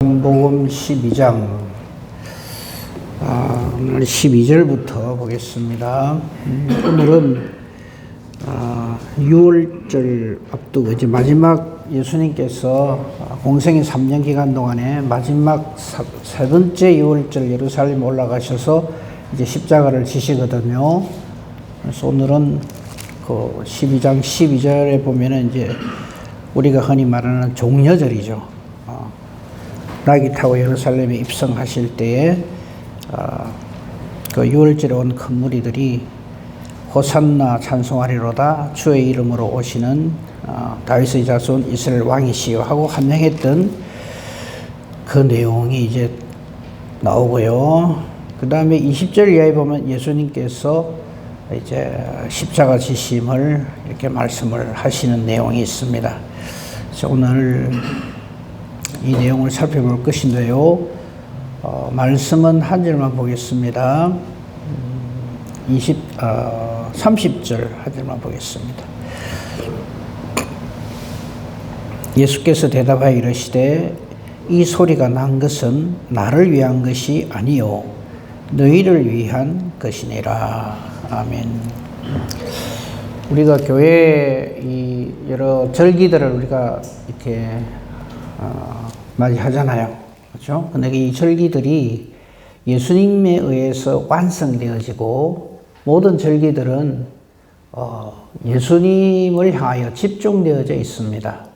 요한복음 12장 아, 오늘 12절부터 보겠습니다. 음, 오늘은 아, 6월절 앞두고 이제 마지막 예수님께서 공생의 3년 기간 동안에 마지막 사, 세 번째 6월절 예루살렘 올라가셔서 이제 십자가를 지시거든요. 그래서 오늘은 그 12장 12절에 보면은 이제 우리가 흔히 말하는 종려절이죠. 어, 낙이 타고 예루살렘에 입성하실 때에 어, 그 6월절에 온 큰 무리들이 호산나 찬송하리로다 주의 이름으로 오시는 어, 다윗의 자손 이스라엘 왕이시여 하고 환영했던 그 내용이 이제 나오고요. 그 다음에 20절 이하에 보면 예수님께서 이제 십자가 지심을 이렇게 말씀을 하시는 내용이 있습니다. 그래서 오늘 이 내용을 살펴볼 것인데요. 어, 말씀은 한 절만 보겠습니다. 음, 20, 어, 30절 한 절만 보겠습니다. 예수께서 대답하여 이르시되 이 소리가 난 것은 나를 위한 것이 아니요 너희를 위한 것이니라. 아멘. 우리가 교회 이 여러 절기들을 우리가 이렇게 어, 맞이하잖아요. 그렇죠? 근데 이 절기들이 예수님에 의해서 완성되어지고 모든 절기들은 어, 예수님을 향하여 집중되어져 있습니다.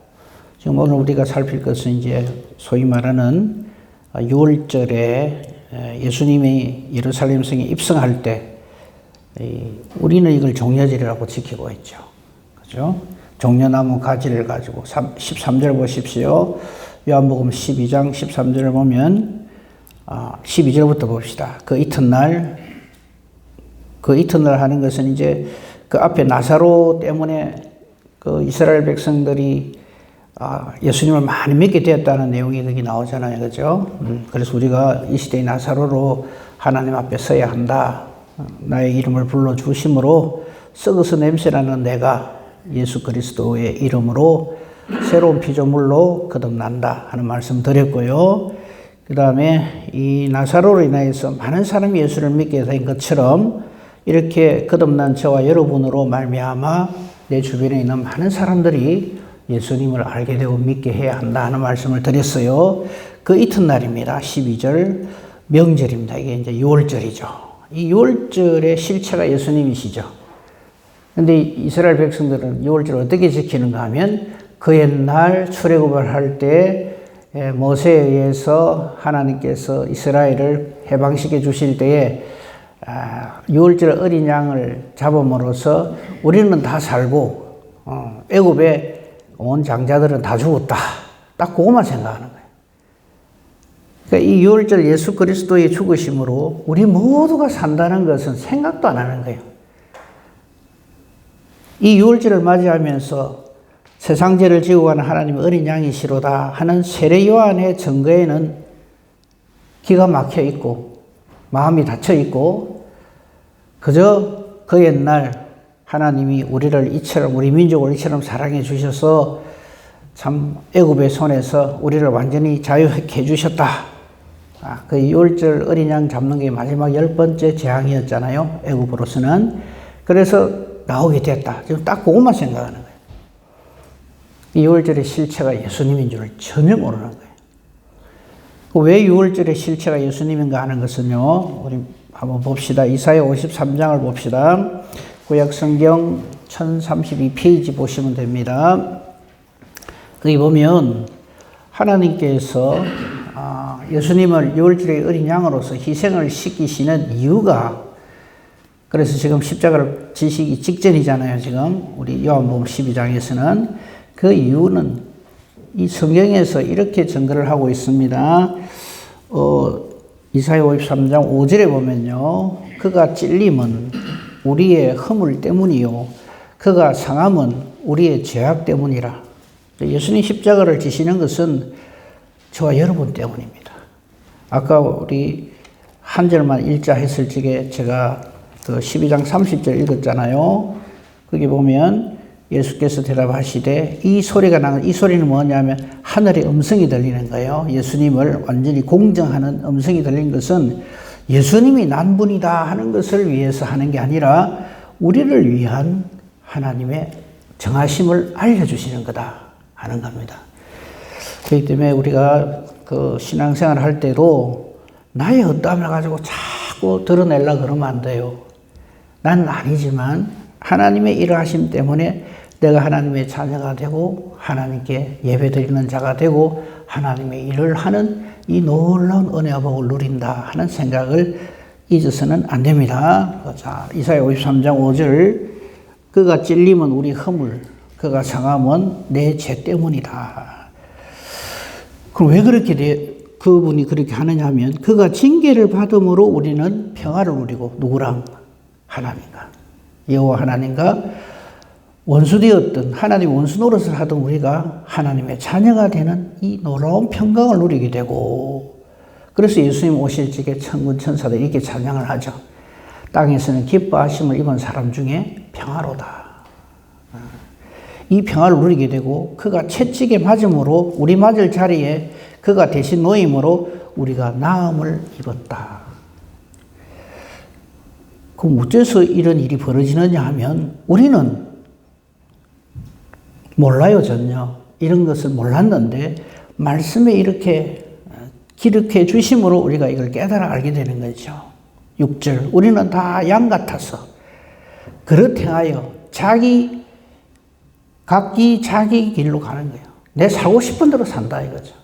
지금 오늘 우리가 살필 것은 이제 소위 말하는 6월절에 예수님이 예루살렘 성에 입성할 때 우리는 이걸 종려절이라고 지키고 있죠. 그죠? 종려나무 가지를 가지고 13절 보십시오. 요한복음 12장 13절을 보면 12절부터 아, 봅시다. 그 이튿날 그 이튿날 하는 것은 이제 그 앞에 나사로 때문에 그 이스라엘 백성들이 아, 예수님을 많이 믿게 되었다는 내용이 거기 나오잖아요. 그죠? 음, 그래서 우리가 이 시대의 나사로로 하나님 앞에 서야 한다. 나의 이름을 불러주심으로 썩어서 냄새나는 내가 예수 그리스도의 이름으로 새로운 피조물로 거듭난다 하는 말씀 드렸고요. 그 다음에 이 나사로로 인하여서 많은 사람이 예수를 믿게 된 것처럼 이렇게 거듭난 저와 여러분으로 말미암아 내 주변에 있는 많은 사람들이 예수님을 알게 되고 믿게 해야 한다 하는 말씀을 드렸어요. 그 이튿날입니다. 12절 명절입니다. 이게 이제 6월절이죠. 이 6월절의 실체가 예수님이시죠. 근데 이스라엘 백성들은 6월절을 어떻게 지키는가 하면 그 옛날 출애굽을 할 때 모세에 의해서 하나님께서 이스라엘을 해방시켜 주실 때에 6월절 아, 어린 양을 잡음으로써 우리는 다 살고 어, 애굽에 온 장자들은 다 죽었다. 딱 그것만 생각하는 거예요. 그러니까 이 6월절 예수 그리스도의 죽으심으로 우리 모두가 산다는 것은 생각도 안 하는 거예요. 이 6월절을 맞이하면서 세상 죄를 지고 가는 하나님의 어린 양이시로다 하는 세례 요한의 증거에는 기가 막혀 있고 마음이 닫혀 있고 그저 그 옛날 하나님이 우리를 이처럼 우리 민족을 이처럼 사랑해 주셔서 참 애굽의 손에서 우리를 완전히 자유해 주셨다. 아, 그 6월절 어린 양 잡는 게 마지막 열 번째 재앙이었잖아요. 애굽으로서는. 그래서 나오게 됐다. 지금 딱 그것만 생각하는 거예요. 이 6월절의 실체가 예수님인 줄을 전혀 모르는 거예요. 왜 6월절의 실체가 예수님인가 하는 것은요. 우리 한번 봅시다. 이사야 53장을 봅시다. 구약 성경 1032페이지 보시면 됩니다. 거기 보면 하나님께서 아, 예수님을 유월절의 어린 양으로서 희생을 시키시는 이유가 그래서 지금 십자가를 지시기 직전이잖아요. 지금 우리 요한복음 12장에서는 그 이유는 이 성경에서 이렇게 증거를 하고 있습니다. 어, 이사야 53장 5절에 보면요. 그가 찔림은 우리의 허물 때문이요. 그가 상함은 우리의 죄악 때문이라. 예수님 십자가를 지시는 것은 저와 여러분 때문입니다. 아까 우리 한 절만 읽자 했을 적에 제가 그 12장 30절 읽었잖아요. 거기 보면 예수께서 대답하시되 이 소리가 나는 이 소리는 뭐냐면 하늘의 음성이 들리는 거예요. 예수님을 완전히 공정하는 음성이 들린 것은 예수님이 난분이다 하는 것을 위해서 하는 게 아니라 우리를 위한 하나님의 정하심을 알려주시는 거다 하는 겁니다. 그렇기 때문에 우리가 그 신앙생활 할 때도 나의 어떠함을 가지고 자꾸 드러내려 그러면 안 돼요. 난 아니지만 하나님의 일하심 때문에 내가 하나님의 자녀가 되고 하나님께 예배드리는 자가 되고 하나님의 일을 하는 이 놀라운 은혜와 복을 누린다 하는 생각을 잊어서는 안 됩니다. 자, 이사야 53장 5절 그가 찔림은 우리 허물 그가 상함은 내 죄 때문이다. 그럼 왜 그렇게 돼? 그분이 그렇게 하느냐 하면 그가 징계를 받음으로 우리는 평화를 누리고 누구랑 하나님과 여호와 하나님과 원수되었던 하나님 원수 노릇을 하던 우리가 하나님의 자녀가 되는 이 놀라운 평강을 누리게 되고 그래서 예수님 오실 적에 천군 천사들 이렇게 찬양을 하죠. 땅에서는 기뻐하심을 입은 사람 중에 평화로다. 이 평화를 누리게 되고 그가 채찍에 맞음으로 우리 맞을 자리에 그가 대신 놓임으로 우리가 나음을 입었다. 그럼 어째서 이런 일이 벌어지느냐 하면 우리는 몰라요, 전혀. 이런 것을 몰랐는데, 말씀에 이렇게 기록해 주심으로 우리가 이걸 깨달아 알게 되는 거죠. 6절. 우리는 다 양 같아서, 그렇 행하여 자기, 각기 자기 길로 가는 거예요. 내 살고 싶은 대로 산다 이거죠.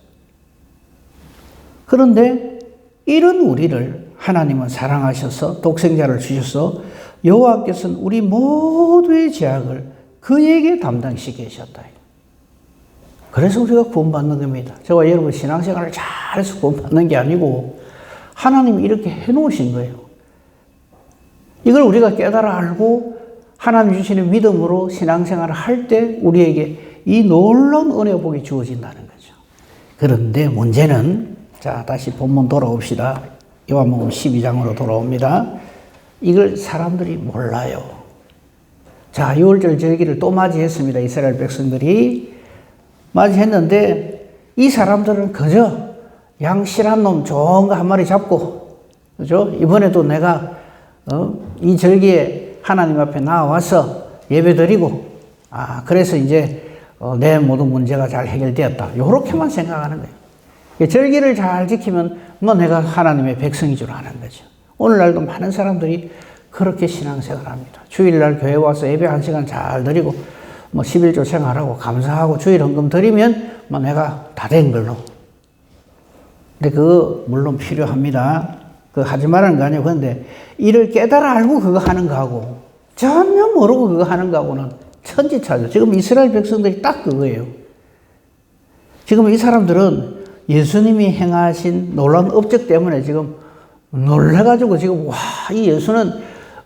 그런데 이런 우리를 하나님은 사랑하셔서 독생자를 주셔서 여호와께서는 우리 모두의 죄악을 그에게 담당시키셨다. 그래서 우리가 구원받는 겁니다. 저와 여러분 신앙생활을 잘해서 구원받는 게 아니고 하나님이 이렇게 해놓으신 거예요. 이걸 우리가 깨달아 알고 하나님 주시는 믿음으로 신앙생활을 할 때 우리에게 이 놀라운 은혜 복이 주어진다는 거죠. 그런데 문제는 자 다시 본문 돌아옵시다. 요한복음 12장으로 돌아옵니다. 이걸 사람들이 몰라요. 자, 6월절 절기를 또 맞이했습니다. 이스라엘 백성들이 맞이했는데 이 사람들은 그저 양실한 놈 좋은 거 한 마리 잡고 그죠? 이번에도 내가 어? 이 절기에 하나님 앞에 나와서 예배드리고 아 그래서 이제 어, 내 모든 문제가 잘 해결되었다. 이렇게만 생각하는 거예요. 절기를 잘 지키면 뭐 내가 하나님의 백성인 줄 아는 거죠. 오늘날도 많은 사람들이 그렇게 신앙생활 합니다. 주일날 교회 와서 예배 한 시간 잘 드리고, 뭐 11조 생활하고 감사하고 주일 헌금 드리면 뭐 내가 다 된 걸로. 근데 그 물론 필요합니다. 그 하지 말라는 거 아니에요. 그런데 이를 깨달아 알고 그거 하는 거하고 전혀 모르고 그거 하는 거하고는 천지차죠. 지금 이스라엘 백성들이 딱 그거예요. 지금 이 사람들은 예수님이 행하신 놀라운 업적 때문에 지금 놀래가지고 지금 와, 이 예수는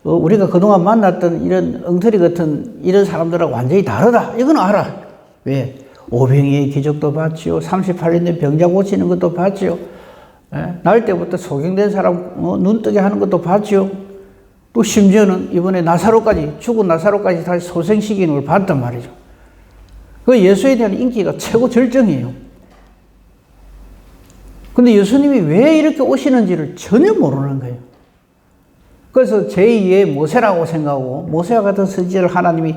어, 우리가 그동안 만났던 이런 엉터리 같은 이런 사람들하고 완전히 다르다. 이건 알아. 왜? 오병이의 기적도 봤지요. 38년 된 병자 고치는 것도 봤지요. 예? 날 때부터 소경된 사람 어, 눈뜨게 하는 것도 봤지요. 또 심지어는 이번에 나사로까지, 죽은 나사로까지 다시 소생시키는 걸 봤단 말이죠. 그 예수에 대한 인기가 최고 절정이에요. 근데 예수님이 왜 이렇게 오시는지를 전혀 모르는 거예요. 그래서 제2의 모세라고 생각하고 모세와 같은 선지자를 하나님이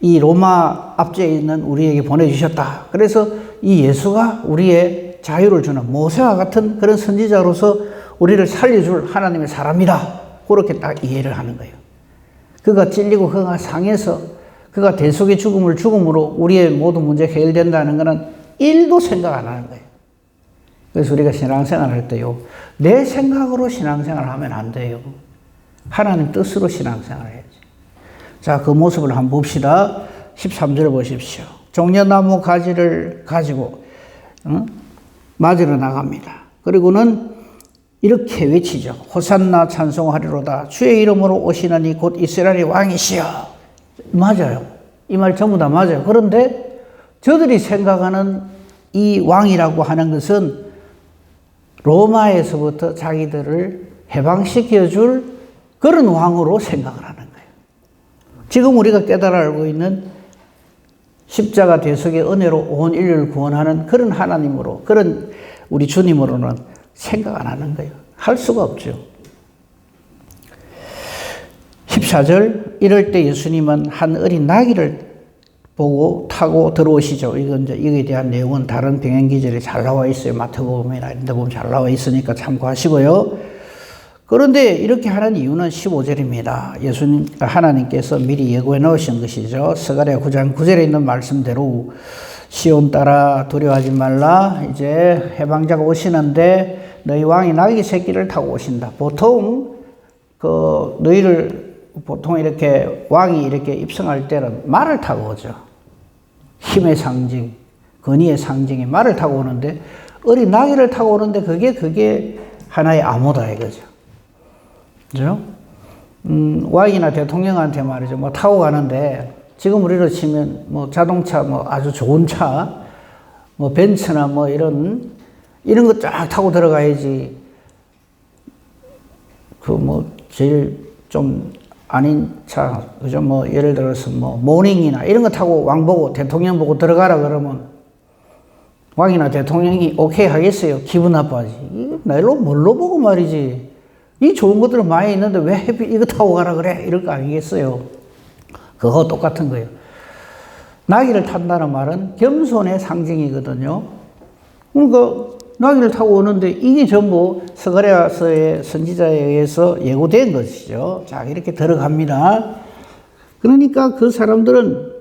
이 로마 앞제에 있는 우리에게 보내주셨다. 그래서 이 예수가 우리의 자유를 주는 모세와 같은 그런 선지자로서 우리를 살려줄 하나님의 사람이다. 그렇게 딱 이해를 하는 거예요. 그가 찔리고 그가 상해서 그가 대속의 죽음을 죽음으로 우리의 모든 문제 해결된다는 것은 일도 생각 안 하는 거예요. 그래서 우리가 신앙생활 할 때요. 내 생각으로 신앙생활 하면 안 돼요. 하나님 뜻으로 신앙생활 해야지. 자, 그 모습을 한번 봅시다. 13절 보십시오. 종려나무 가지를 가지고, 응? 맞으러 나갑니다. 그리고는 이렇게 외치죠. 호산나 찬송하리로다. 주의 이름으로 오시는 이곧 이스라엘의 왕이시여. 맞아요. 이 말 전부 다 맞아요. 그런데 저들이 생각하는 이 왕이라고 하는 것은 로마에서부터 자기들을 해방시켜 줄 그런 왕으로 생각을 하는 거예요. 지금 우리가 깨달아 알고 있는 십자가 대속의 은혜로 온 인류를 구원하는 그런 하나님으로, 그런 우리 주님으로는 생각 안 하는 거예요. 할 수가 없죠. 14절, 이럴 때 예수님은 한 어린 나귀를 보고 타고 들어오시죠. 이건 이제 이에 대한 내용은 다른 병행 기절에 잘 나와 있어요. 마태복음이나 이런 데 보면 잘 나와 있으니까 참고하시고요. 그런데 이렇게 하는 이유는 15절입니다. 예수님, 하나님께서 미리 예고해 놓으신 것이죠. 스가랴 9장 9절에 있는 말씀대로 시온 따라 두려워하지 말라. 이제 해방자가 오시는데 너희 왕이 나귀 새끼를 타고 오신다. 보통 그 너희를 보통 이렇게 왕이 이렇게 입성할 때는 말을 타고 오죠. 힘의 상징, 권위의 상징이 말을 타고 오는데 어린 나귀를 타고 오는데 그게 그게 하나의 암호다 이거죠. 그죠? 음, 왕이나 대통령한테 말이죠. 뭐 타고 가는데 지금 우리로 치면 뭐 자동차 뭐 아주 좋은 차, 뭐 벤츠나 뭐 이런 이런 거 쫙 타고 들어가야지. 그 뭐 제일 좀 아닌 차, 그죠? 뭐, 예를 들어서 뭐, 모닝이나 이런 거 타고 왕 보고 대통령 보고 들어가라 그러면 왕이나 대통령이 오케이 하겠어요? 기분 나빠지. 이 날로 뭘로 보고 말이지. 이 좋은 것들은 많이 있는데 왜 해피 이거 타고 가라 그래? 이럴 거 아니겠어요? 그거 똑같은 거예요. 나귀를 탄다는 말은 겸손의 상징이거든요. 그러니까 나귀를 타고 오는데 이게 전부 스가랴서의 선지자에 의해서 예고된 것이죠. 자, 이렇게 들어갑니다. 그러니까 그 사람들은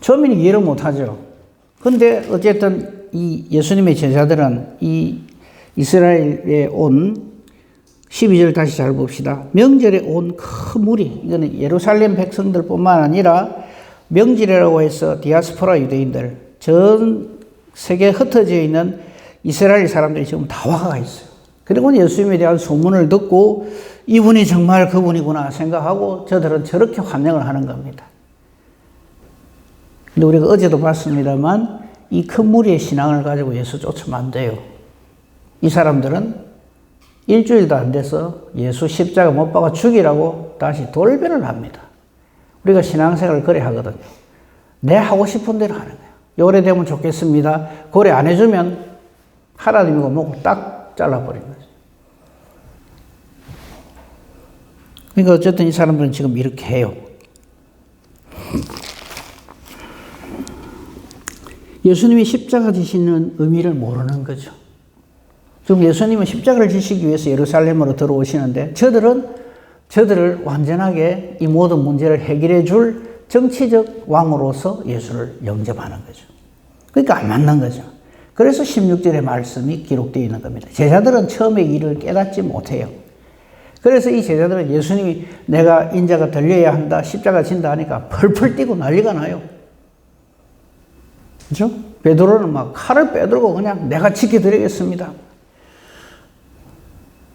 처음에는 이해를 못하죠. 근데 어쨌든 이 예수님의 제자들은 이 이스라엘에 온 12절 다시 잘 봅시다. 명절에 온 큰 무리, 이거는 예루살렘 백성들 뿐만 아니라 명절이라고 해서 디아스포라 유대인들, 전 세계에 흩어져 있는 이스라엘 사람들이 지금 다 와가 있어요. 그리고 예수님에 대한 소문을 듣고 이분이 정말 그분이구나 생각하고 저들은 저렇게 환영을 하는 겁니다. 근데 우리가 어제도 봤습니다만 이 큰 무리의 신앙을 가지고 예수 쫓으면 안 돼요. 이 사람들은 일주일도 안 돼서 예수 십자가 못 박아 죽이라고 다시 돌변을 합니다. 우리가 신앙생활을 그래 하거든요. 내 하고 싶은 대로 하는 거예요. 요래 되면 좋겠습니다. 고래 안 해주면 하나님이고 뭐고 딱 잘라버린 거죠. 그러니까 어쨌든 이 사람들은 지금 이렇게 해요. 예수님이 십자가 지시는 의미를 모르는 거죠. 지금 예수님은 십자가를 지시기 위해서 예루살렘으로 들어오시는데 저들은 저들을 완전하게 이 모든 문제를 해결해 줄 정치적 왕으로서 예수를 영접하는 거죠. 그러니까 안 맞는 거죠. 그래서 16절의 말씀이 기록되어 있는 겁니다. 제자들은 처음에 이를 깨닫지 못해요. 그래서 이 제자들은 예수님이 내가 인자가 들려야 한다, 십자가 진다 하니까 펄펄 뛰고 난리가 나요. 그죠? 베드로는 막 칼을 빼들고 그냥 내가 지켜드리겠습니다.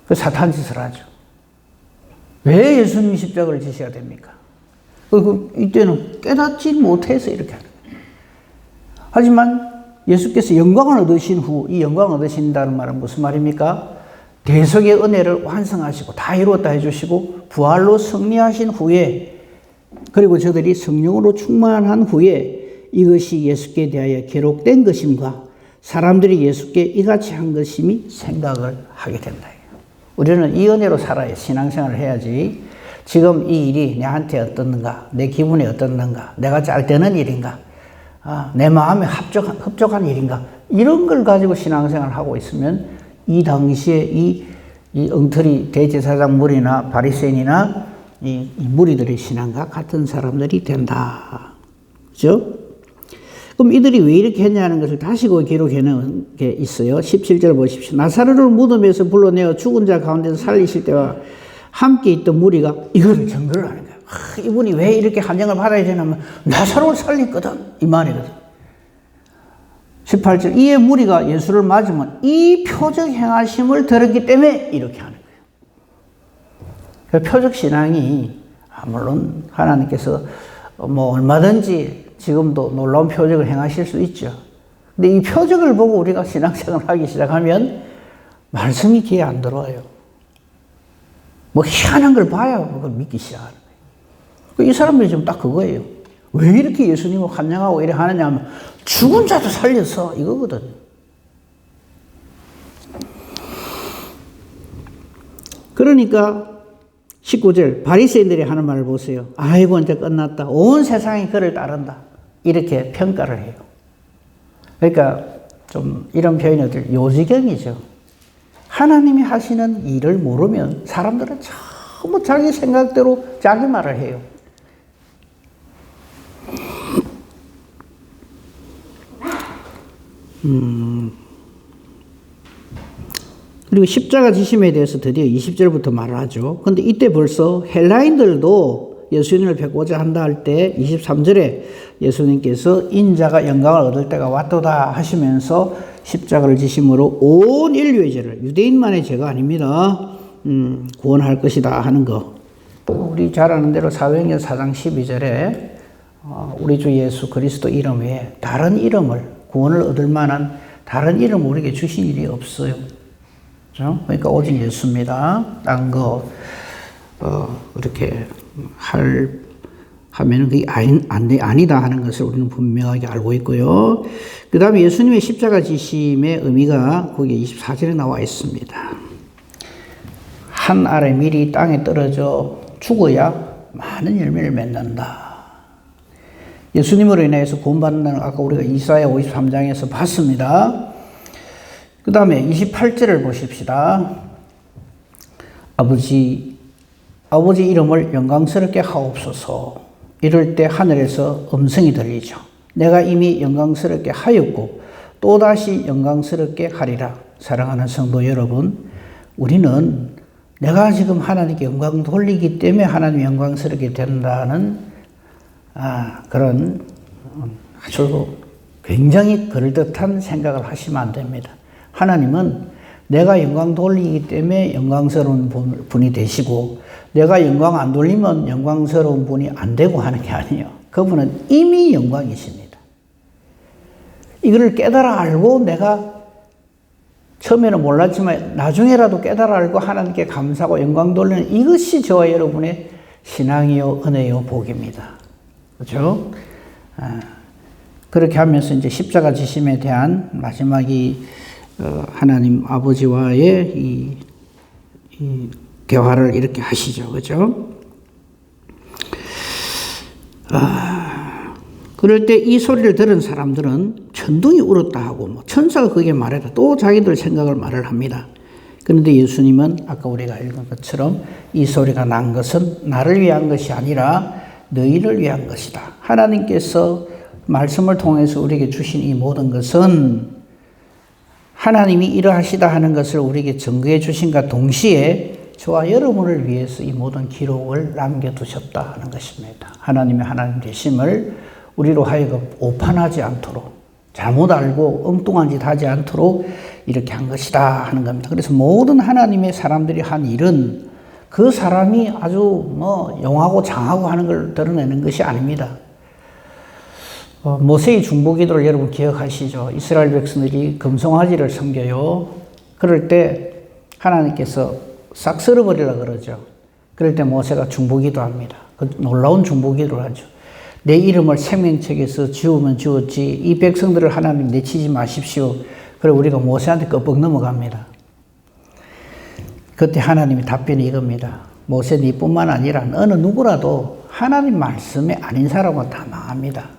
그 사탄 짓을 하죠. 왜 예수님이 십자가를 지셔야 됩니까? 그 이때는 깨닫지 못해서 이렇게 하는 거예요. 하지만 예수께서 영광을 얻으신 후, 이 영광을 얻으신다는 말은 무슨 말입니까? 대속의 은혜를 완성하시고 다 이루었다 해주시고 부활로 승리하신 후에 그리고 저들이 성령으로 충만한 후에 이것이 예수께 대하여 기록된 것임과 사람들이 예수께 이같이 한 것임이 생각을 하게 된다. 우리는 이 은혜로 살아야 신앙생활을 해야지 지금 이 일이 내한테 어떻는가, 내 기분이 어떻는가, 내가 잘 되는 일인가, 아, 내 마음에 합적한, 합적한 일인가? 이런 걸 가지고 신앙생활을 하고 있으면 이 당시에 이, 이 엉터리 대제사장 무리나 바리새인이나 이, 이 무리들의 신앙과 같은 사람들이 된다. 그죠? 그럼 이들이 왜 이렇게 했냐는 것을 다시 그 기록해 놓은 게 있어요. 17절 보십시오. 나사로를 무덤에서 불러내어 죽은 자 가운데서 살리실 때와 함께 있던 무리가 이거를 증거를 하는 거예요. 아, 이분이 왜 이렇게 한정을 받아야 되냐면 나사로를 살렸거든. 이 말이거든. 18절 이에 무리가 예수를 맞으면 이 표적 행하심을 들었기 때문에 이렇게 하는 거예요. 그 표적 신앙이 아, 물론 하나님께서 뭐 얼마든지 지금도 놀라운 표적을 행하실 수 있죠. 근데 이 표적을 보고 우리가 신앙생활을 하기 시작하면 말씀이 귀에 안 들어와요. 뭐 희한한 걸 봐야 그걸 믿기 시작하는 이 사람들이 지금 딱 그거예요. 왜 이렇게 예수님을 환영하고 이래 하느냐 하면 죽은 자도 살려서 이거거든. 그러니까 19절 바리새인들이 하는 말을 보세요. 아이고 이제 끝났다. 온 세상이 그를 따른다. 이렇게 평가를 해요. 그러니까 좀 이런 표현들 요지경이죠. 하나님이 하시는 일을 모르면 사람들은 전부 자기 생각대로 자기 말을 해요. 음. 그리고 십자가 지심에 대해서 드디어 20절부터 말을 하죠. 근데 이때 벌써 헬라인들도 예수님을 뵙고자 한다 할 때 23절에 예수님께서 인자가 영광을 얻을 때가 왔도다 하시면서 십자가를 지심으로 온 인류의 죄를 유대인만의 죄가 아닙니다. 음, 구원할 것이다 하는 거. 우리 잘 아는 대로 사도행전 4장 12절에 어, 우리 주 예수 그리스도 이름 외에 다른 이름을 구원을 얻을 만한 다른 이름 우리에게 주신 일이 없어요. 그렇죠? 그러니까 오직 예수입니다. 딴 거 어, 이렇게 할 하면은 그게 아니, 아니다 하는 것을 우리는 분명하게 알고 있고요. 그 다음에 예수님의 십자가 지심의 의미가 거기 24절에 나와 있습니다. 한 알의 밀이 땅에 떨어져 죽어야 많은 열매를 맺는다. 예수님으로 인해서 구원받는 아까 우리가 이사야 53장에서 봤습니다. 그 다음에 28절을 보십시다. 아버지, 아버지 이름을 영광스럽게 하옵소서. 이럴 때 하늘에서 음성이 들리죠. 내가 이미 영광스럽게 하였고 또다시 영광스럽게 하리라. 사랑하는 성도 여러분, 우리는 내가 지금 하나님께 영광 돌리기 때문에 하나님 영광스럽게 된다는 아, 그런 아주 굉장히 그럴듯한 생각을 하시면 안 됩니다. 하나님은 내가 영광 돌리기 때문에 영광스러운 분이 되시고 내가 영광 안 돌리면 영광스러운 분이 안 되고 하는 게 아니에요. 그분은 이미 영광이십니다. 이거를 깨달아 알고 내가 처음에는 몰랐지만 나중에라도 깨달아 알고 하나님께 감사하고 영광 돌리는 이것이 저와 여러분의 신앙이요, 은혜요, 복입니다. 그렇죠? 아, 그렇게 하면서 이제 십자가 지심에 대한 마지막이 어, 하나님 아버지와의 이, 이 대화를 이렇게 하시죠. 그죠? 아, 그럴 때 이 소리를 들은 사람들은 천둥이 울었다 하고 뭐 천사가 그게 말해라 또 자기들 생각을 말을 합니다. 그런데 예수님은 아까 우리가 읽은 것처럼 이 소리가 난 것은 나를 위한 것이 아니라 너희를 위한 것이다. 하나님께서 말씀을 통해서 우리에게 주신 이 모든 것은 하나님이 이러하시다 하는 것을 우리에게 증거해 주신과 동시에 저와 여러분을 위해서 이 모든 기록을 남겨두셨다 하는 것입니다. 하나님의 하나님 되심을 우리로 하여금 오판하지 않도록 잘못 알고 엉뚱한 짓 하지 않도록 이렇게 한 것이다 하는 겁니다. 그래서 모든 하나님의 사람들이 한 일은 그 사람이 아주 뭐 영하고 장하고 하는 걸 드러내는 것이 아닙니다. 어, 모세의 중보기도를 여러분 기억하시죠? 이스라엘 백성들이 금송아지를 섬겨요. 그럴 때 하나님께서 싹 썰어버리라 그러죠. 그럴 때 모세가 중보기도 합니다. 그 놀라운 중보기도를 하죠. 내 이름을 생명책에서 지우면 지웠지 이 백성들을 하나님 내치지 마십시오. 그래 우리가 모세한테 껍벅 넘어갑니다. 그때 하나님의 답변이 이겁니다. 모세 니뿐만 아니라 어느 누구라도 하나님 말씀에 아닌 사람은 다 망합니다.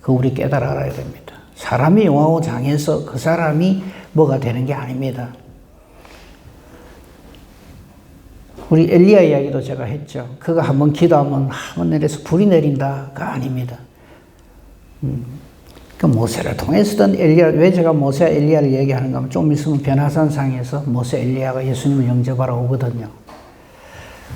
그 우리 깨달아 알아야 됩니다. 사람이 용하고 장해서 그 사람이 뭐가 되는 게 아닙니다. 우리 엘리야 이야기도 제가 했죠. 그가 한번 기도하면 하늘에서 불이 내린다가 아닙니다. 음, 그 모세를 통해서든 엘리야 왜 제가 모세 엘리야를 얘기하는가 하면 좀 있으면 변화산상에서 모세 엘리야가 예수님을 영접하러 오거든요.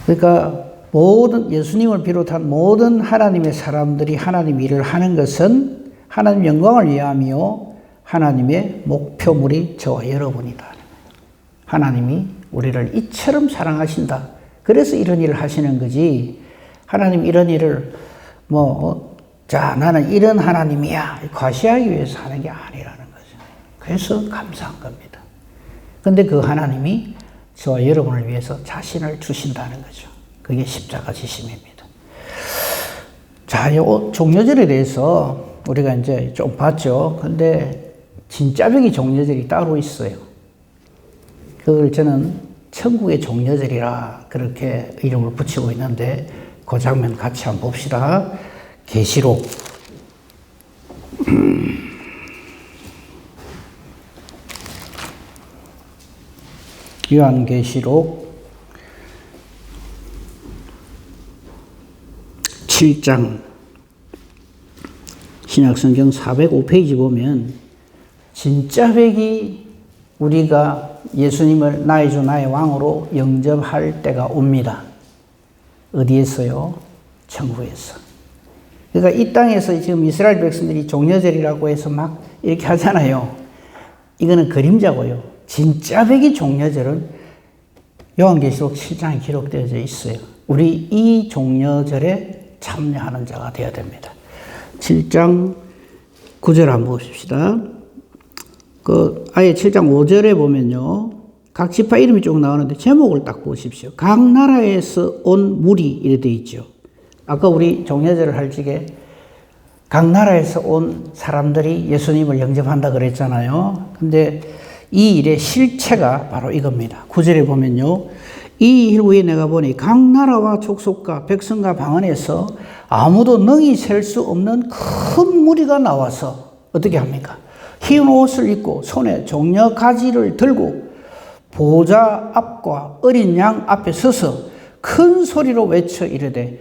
그러니까 모든 예수님을 비롯한 모든 하나님의 사람들이 하나님 일을 하는 것은 하나님 영광을 위하며 하나님의 목표물이 저와 여러분이다. 하나님이 우리를 이처럼 사랑하신다. 그래서 이런 일을 하시는 거지. 하나님 이런 일을 뭐, 자, 나는 이런 하나님이야. 과시하기 위해서 하는 게 아니라는 거죠. 그래서 감사한 겁니다. 근데 그 하나님이 저와 여러분을 위해서 자신을 주신다는 거죠. 그게 십자가 지심입니다. 자, 요 종려절에 대해서 우리가 이제 좀 봤죠. 근데 진짜벽이 종려절이 따로 있어요. 그걸 저는 천국의 종려절이라 그렇게 이름을 붙이고 있는데 그 장면 같이 한번 봅시다. 계시록 요한계시록 7장 신약성경 405페이지 보면 진짜 백이 우리가 예수님을 나의 주 나의 왕으로 영접할 때가 옵니다. 어디에서요? 천국에서. 그러니까 이 땅에서 지금 이스라엘 백성들이 종려절이라고 해서 막 이렇게 하잖아요. 이거는 그림자고요. 진짜 백이 종려절은 요한계시록 7장에 기록되어져 있어요. 우리 이 종려절에 참여하는 자가 되어야 됩니다. 7장 9절 한번 보십시다. 그 아예 7장 5절에 보면요. 각 지파 이름이 쭉 나오는데 제목을 딱 보십시오. 각 나라에서 온 무리 이래 돼 있죠. 아까 우리 종려절을 할 적에 각 나라에서 온 사람들이 예수님을 영접한다 그랬잖아요. 근데 이 일의 실체가 바로 이겁니다. 구절에 보면요. 이 일 후에 내가 보니 각 나라와 족속과 백성과 방언에서 아무도 능히 셀 수 없는 큰 무리가 나와서 어떻게 합니까? 흰 옷을 입고 손에 종려 가지를 들고 보좌 앞과 어린 양 앞에 서서 큰 소리로 외쳐 이르되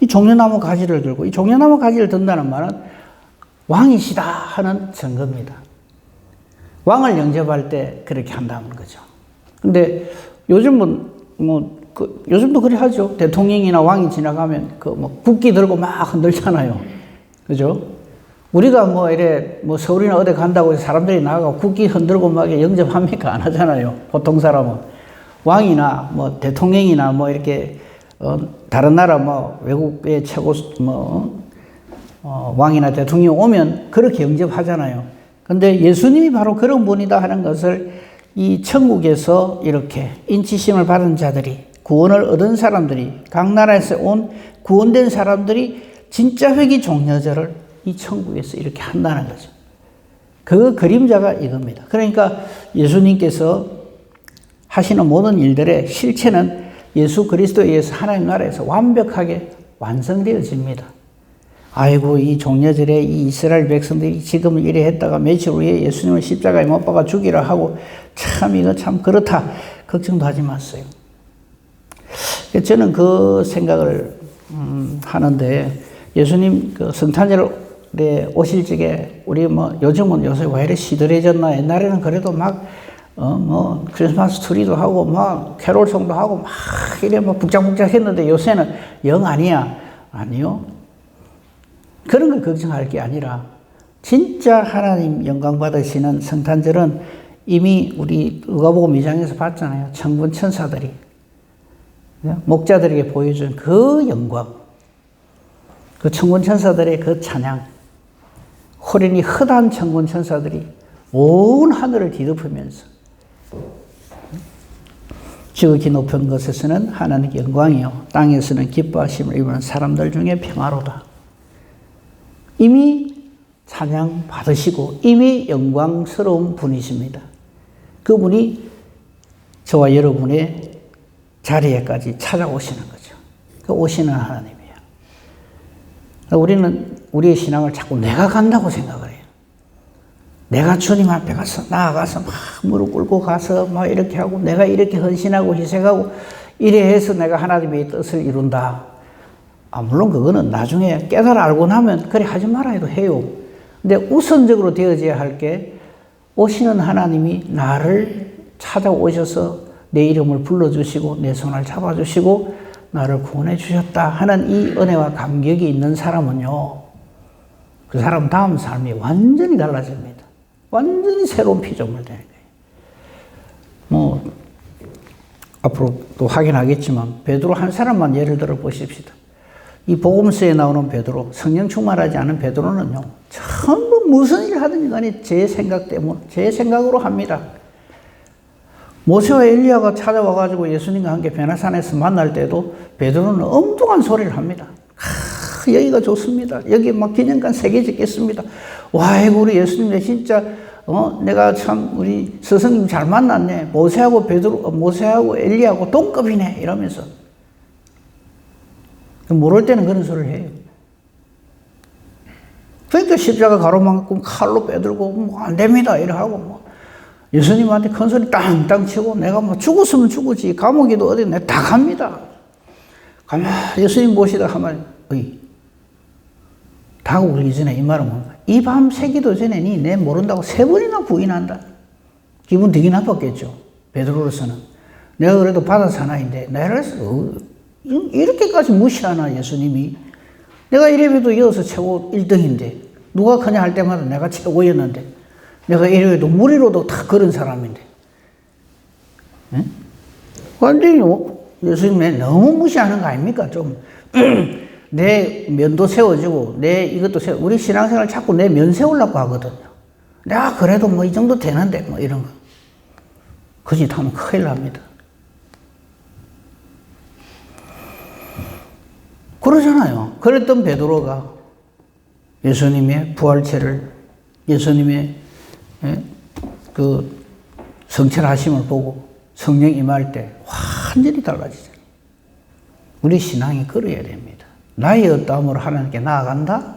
이 종려나무 가지를 들고 이 종려나무 가지를 든다는 말은 왕이시다 하는 증거입니다. 왕을 영접할 때 그렇게 한다는 거죠. 근데 요즘은 뭐, 그, 요즘도 그래 하죠. 대통령이나 왕이 지나가면 그 뭐 국기 들고 막 흔들잖아요. 그죠? 우리가 뭐 이래 뭐 서울이나 어디 간다고 해서 사람들이 나가 국기 흔들고 막 영접합니까? 안 하잖아요. 보통 사람은. 왕이나 뭐 대통령이나 뭐 이렇게 어, 다른 나라 뭐 외국의 최고 뭐 어, 왕이나 대통령 오면 그렇게 영접하잖아요. 근데 예수님이 바로 그런 분이다 하는 것을 이 천국에서 이렇게 인치심을 받은 자들이 구원을 얻은 사람들이 각 나라에서 온 구원된 사람들이 진짜 회기 종려절을 이 천국에서 이렇게 한다는 거죠. 그 그림자가 이겁니다. 그러니까 예수님께서 하시는 모든 일들의 실체는 예수 그리스도에 의해서 하나님 나라에서 완벽하게 완성되어집니다. 아이고 이 종려절에 이 이스라엘 백성들이 지금 이래 했다가 며칠 후에 예수님을 십자가에 못 박아 죽이라 하고 참 이거 참 그렇다 걱정도 하지 마세요. 저는 그 생각을 음, 하는데 예수님 그 성탄절에 오실 적에 우리 뭐 요즘은 요새 왜 이래 시들해졌나 옛날에는 그래도 막 어, 뭐, 크리스마스 트리도 하고, 막, 캐롤송도 하고, 막, 이래 뭐, 북적북적 했는데 요새는 영 아니야. 아니요. 그런 걸 걱정할 게 아니라, 진짜 하나님 영광 받으시는 성탄절은 이미 우리 의가보고 미장에서 봤잖아요. 천군 천사들이. 목자들에게 보여준 그 영광. 그 천군 천사들의 그 찬양. 호련이 흩한 천군 천사들이 온 하늘을 뒤덮으면서 지극히 높은 것에서는 하나님의 영광이요 땅에서는 기뻐하심을 입은 사람들 중에 평화로다. 이미 찬양 받으시고 이미 영광스러운 분이십니다. 그분이 저와 여러분의 자리에까지 찾아오시는 거죠. 그 오시는 하나님이에요. 우리는 우리의 신앙을 자꾸 내가 간다고 생각을 해요. 내가 주님 앞에 가서 나아가서 막 무릎 꿇고 가서 막 이렇게 하고 내가 이렇게 헌신하고 희생하고 이래 해서 내가 하나님의 뜻을 이룬다. 아, 물론 그거는 나중에 깨달아 알고 나면 그래 하지 말아 해도 해요. 근데 우선적으로 되어져야 할 게 오시는 하나님이 나를 찾아오셔서 내 이름을 불러주시고 내 손을 잡아주시고 나를 구원해 주셨다 하는 이 은혜와 감격이 있는 사람은요, 그 사람 다음 삶이 완전히 달라집니다. 완전히 새로운 피조물 되는 거예요. 뭐, 앞으로 또 확인하겠지만, 베드로 한 사람만 예를 들어 보십시다. 이 복음서에 나오는 베드로, 성령 충만하지 않은 베드로는요, 전부 무슨 일 하든지 간에 제 생각 때문, 제 생각으로 합니다. 모세와 엘리야가 찾아와 가지고 예수님과 함께 베나산에서 만날 때도 베드로는 엉뚱한 소리를 합니다. 아, 여기가 좋습니다. 여기 막 기념관 세 개 짓겠습니다. 와, 이거 우리 예수님 진짜 어, 내가 참 우리 스승님 잘 만났네. 모세하고 베드로, 어, 모세하고 엘리하고 동급이네. 이러면서 모를 때는 그런 소리를 해요. 그러니까 십자가 가로막고 칼로 빼들고 뭐 안 됩니다. 이래 하고 뭐 예수님한테 큰 소리 땅땅 치고 내가 뭐 죽었으면 죽었지 감옥에도 어디 내다 갑니다. 가만 예수님 모시다 하면 어 이 다가오기 전에 이 말은 뭔가 이 밤 새기도 전에 니내 모른다고 세 번이나 부인한다. 기분 되게 나빴겠죠. 베드로로서는 내가 그래도 바다 사나인데 나를 어, 이렇게까지 무시하나 예수님이 내가 이래봬도 이어서 최고 1등인데 누가 그냐 할 때마다 내가 최고였는데 내가 이래봬도 무리로도 다 그런 사람인데 응? 완전히 예수님 너무 무시하는 거 아닙니까? 좀 내 면도 세워지고 내 이것도 세워 우리 신앙생활 자꾸 내 면 세우려고 하거든요. 내가 그래도 뭐 이 정도 되는데 뭐 이런 거. 그짓 하면 큰일 납니다. 그러잖아요. 그랬던 베드로가 예수님의 부활체를 예수님의 예? 그 성찰하심을 보고 성령 임할 때 완전히 달라지잖아요. 우리 신앙이 그래야 됩니다. 나의 어떠함으로 하나님께 나아간다?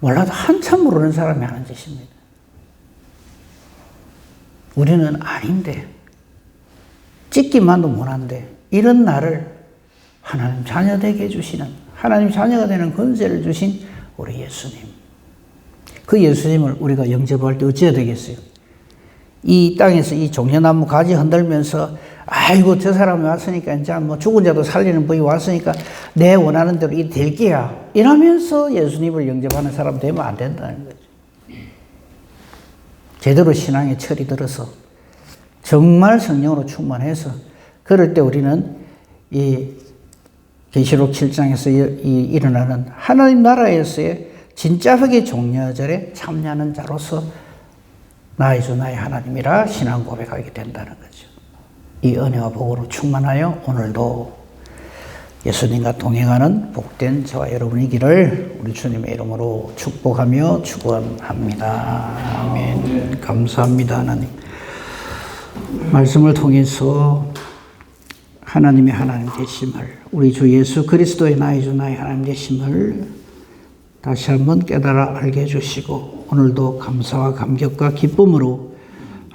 몰라도 한참 모르는 사람이 하는 짓입니다. 우리는 아닌데, 찍기만도 못한데, 이런 나를 하나님 자녀 되게 해주시는, 하나님 자녀가 되는 권세를 주신 우리 예수님. 그 예수님을 우리가 영접할 때 어찌해야 되겠어요? 이 땅에서 이 종려나무 가지 흔들면서 아이고 저 사람이 왔으니까 이제 뭐 죽은 자도 살리는 분이 왔으니까 내 원하는 대로 이 될 게야 이러면서 예수님을 영접하는 사람 되면 안 된다는 거죠. 제대로 신앙에 철이 들어서 정말 성령으로 충만해서 그럴 때 우리는 이 계시록 7장에서 이 일어나는 하나님 나라에서의 진짜 흑의 종려절에 참여하는 자로서 나의 주 나의 하나님이라 신앙 고백하게 된다는 거죠. 이 은혜와 복으로 충만하여 오늘도 예수님과 동행하는 복된 저와 여러분이기를 우리 주님의 이름으로 축복하며 축원합니다. 아멘. 감사합니다, 하나님. 말씀을 통해서 하나님의 하나님 되심을 우리 주 예수 그리스도의 나의 주 나의 하나님 되심을 다시 한번 깨달아 알게 해주시고 오늘도 감사와 감격과 기쁨으로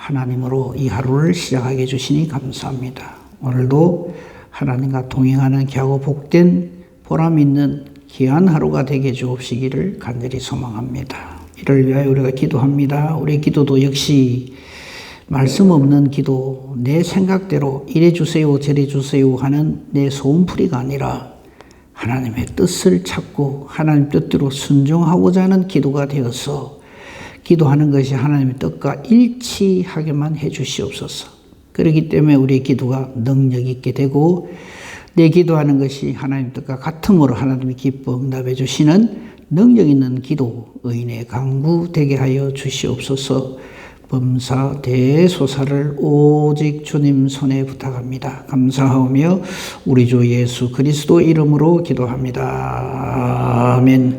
하나님으로 이 하루를 시작하게 해주시니 감사합니다. 오늘도 하나님과 동행하는 겨우 복된 보람 있는 귀한 하루가 되게 주옵시기를 간절히 소망합니다. 이를 위하여 우리가 기도합니다. 우리 기도도 역시 말씀 없는 기도, 내 생각대로 이래 주세요, 저래 주세요 하는 내 소음풀이가 아니라 하나님의 뜻을 찾고 하나님 뜻대로 순종하고자 하는 기도가 되어서 기도하는 것이 하나님의 뜻과 일치하게만 해 주시옵소서. 그렇기 때문에 우리의 기도가 능력 있게 되고 내 기도하는 것이 하나님 뜻과 같음으로 하나님이 기뻐 응답해 주시는 능력 있는 기도, 의인의 강구 되게 하여 주시옵소서. 범사 대소사를 오직 주님 손에 부탁합니다. 감사하며 우리 주 예수 그리스도 이름으로 기도합니다. 아멘.